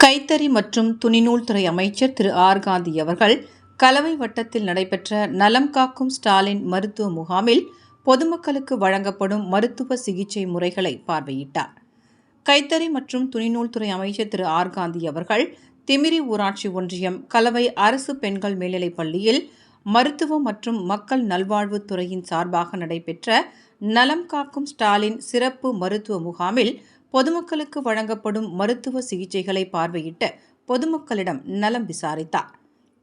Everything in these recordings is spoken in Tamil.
கைத்தறி மற்றும் துணிநூல் துறை அமைச்சர் திரு ஆர். காந்தி அவர்கள் கலவை வட்டத்தில் நடைபெற்ற நலம் காக்கும் ஸ்டாலின் மருத்துவ முகாமில் பொதுமக்களுக்கு வழங்கப்படும் மருத்துவ சிகிச்சை முறைகளை பார்வையிட்டார். கைத்தறி மற்றும் துணிநூல் துறை அமைச்சர் திரு ஆர். காந்தி அவர்கள் திமிரி ஊராட்சி ஒன்றியம் கலவை அரசு பெண்கள் மேல்நிலைப் பள்ளியில் மருத்துவ மற்றும் மக்கள் நல்வாழ்வுத் துறையின் சார்பாக நடைபெற்ற நலம் காக்கும் ஸ்டாலின் சிறப்பு மருத்துவ முகாமில் பொதுமக்களுக்கு வழங்கப்படும் மருத்துவ சிகிச்சைகளை பார்வையிட்ட பொதுமக்களிடம் நலம் விசாரித்தார்.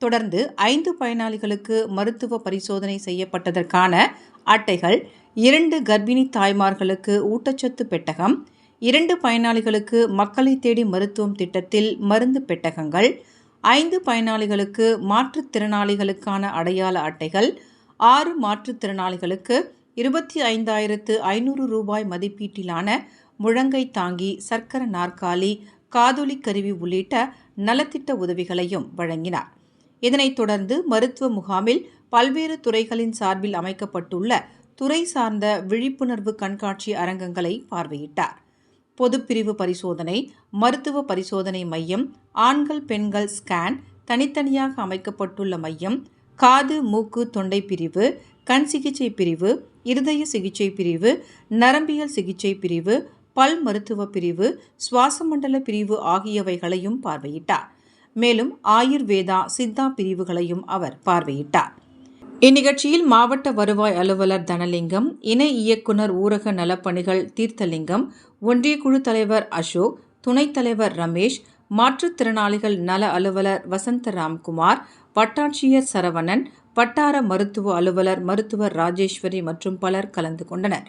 தொடர்ந்து ஐந்து பயனாளிகளுக்கு மருத்துவ பரிசோதனை செய்யப்பட்டதற்கான அட்டைகள் இரண்டு கர்ப்பிணி தாய்மார்களுக்கு ஊட்டச்சத்து பெட்டகம் இரண்டு பயனாளிகளுக்கு மக்களை தேடி மருத்துவம் திட்டத்தில் மருந்து பெட்டகங்கள் ஐந்து பயனாளிகளுக்கு மாற்றுத்திறனாளிகளுக்கான அடையாள அட்டைகள் ஆறு மாற்றுத்திறனாளிகளுக்கு இருபத்தி ஐந்தாயிரத்து ஐநூறு ரூபாய் மதிப்பீட்டிலான முழங்கை தாங்கி சர்க்கர நாற்காலி காதொலி கருவி உள்ளிட்ட நலத்திட்ட உதவிகளையும் வழங்கினார். இதனைத் தொடர்ந்து மருத்துவ முகாமில் பல்வேறு துறைகளின் சார்பில் அமைக்கப்பட்டுள்ள துறை சார்ந்த விழிப்புணர்வு கண்காட்சி அரங்கங்களை பார்வையிட்டார். பொதுப்பிரிவு பரிசோதனை மருத்துவ பரிசோதனை மையம் ஆண்கள் பெண்கள் ஸ்கேன் தனித்தனியாக அமைக்கப்பட்டுள்ள மையம் காது மூக்கு தொண்டை பிரிவு கண் சிகிச்சை பிரிவு இருதய சிகிச்சை பிரிவு நரம்பியல் சிகிச்சை பிரிவு பல் மருத்துவ பிரிவு சுவாசமண்டல பிரிவு ஆகியவைகளையும் பார்வையிட்டார். மேலும் ஆயுர்வேதா சித்தா பிரிவுகளையும் அவர் பார்வையிட்டார். இந்நிகழ்ச்சியில் மாவட்ட வருவாய் அலுவலர் தனலிங்கம் இணை இயக்குனர் ஊரக நலப்பணிகள் தீர்த்தலிங்கம் ஒன்றிய குழு தலைவர் அசோக் துணைத் தலைவர் ரமேஷ் மாற்றுத்திறனாளிகள் நல அலுவலர் வசந்த ராம்குமார் வட்டாட்சியர் சரவணன் வட்டார மருத்துவ அலுவலர் மருத்துவர் ராஜேஸ்வரி மற்றும் பலர் கலந்து கொண்டனர்.